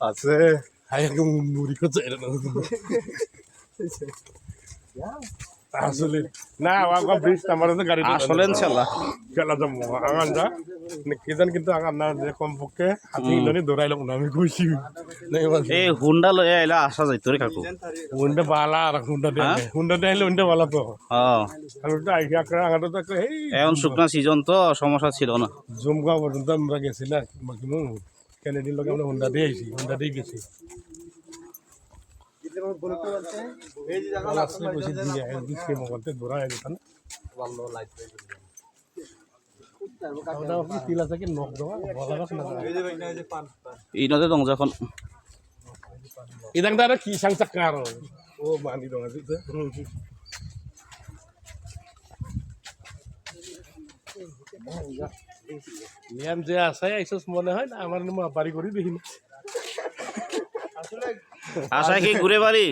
আছে হাই মুড়ি করছে এটা আসলে না আমার ব্রিজ আমার গাড়ি আসলে ইনশাল্লাহ। খেলা যাব আঙান যা। কেজন কিন্তু আঙান না যে কমপক্ষে হাতি ইলনি দৌড়াইলাম না আমি খুশি এই হুন্ডা লয়ে আইলা আসা যাইতো রে কাকু। হুন্ডা বালা আর হুন্ডা দিয়ে হুন্ডা দিয়ে আইলে হুন্ডা বালা তো। হ্যাঁ আমি তো আইসি আঁকড়া আঙাটা তো এই এখন শুকনা সিজন তো সমস্যা ছিল না। জুমগাঁও পর্যন্ত আমরা গেছি না কিন্তু কেনেডির লোক আমরা হুন্ডা দিয়ে আইসি হুন্ডা দিয়ে গেছি। ইনতে দং যখন ইদাং তারা কি সাং চাকার ও মানি দং আছে যে আছে মনে হয় না আমার বাড়ি করি দেখি না আশা কি ঘুরে বাড়ি?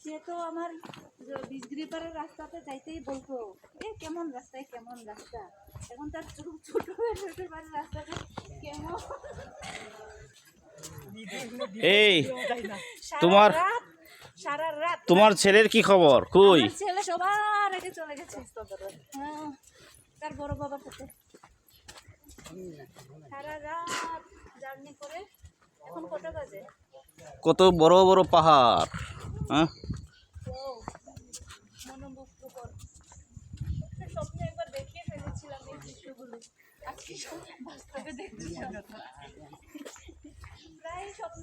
সে তো আমার বিজগ্রিপারের রাস্তাতে যাইতেই বলতো, এ, কেমন রাস্তায় কেমন রাস্তা? এখন তার ছোট ছোট ছোট বাড়ির রাস্তাটা কেমন? এই তোমার- তোমার ছেলের কি খবর? কই? ছেলে সবার আগে চলে গেছে। হ্যাঁ তার বড় বাবার সাথে সারা রাত জার্নি করে এখন কটা বাজে? কত বড় বড় পাহাড় হ্যাঁ? স্বপ্নে একবার দেখিয়ে ফেলেছিলাম এই দৃশ্যগুলো। আজকে সব বাস্তবে দেখছিলাম প্রায় স্বপ্ন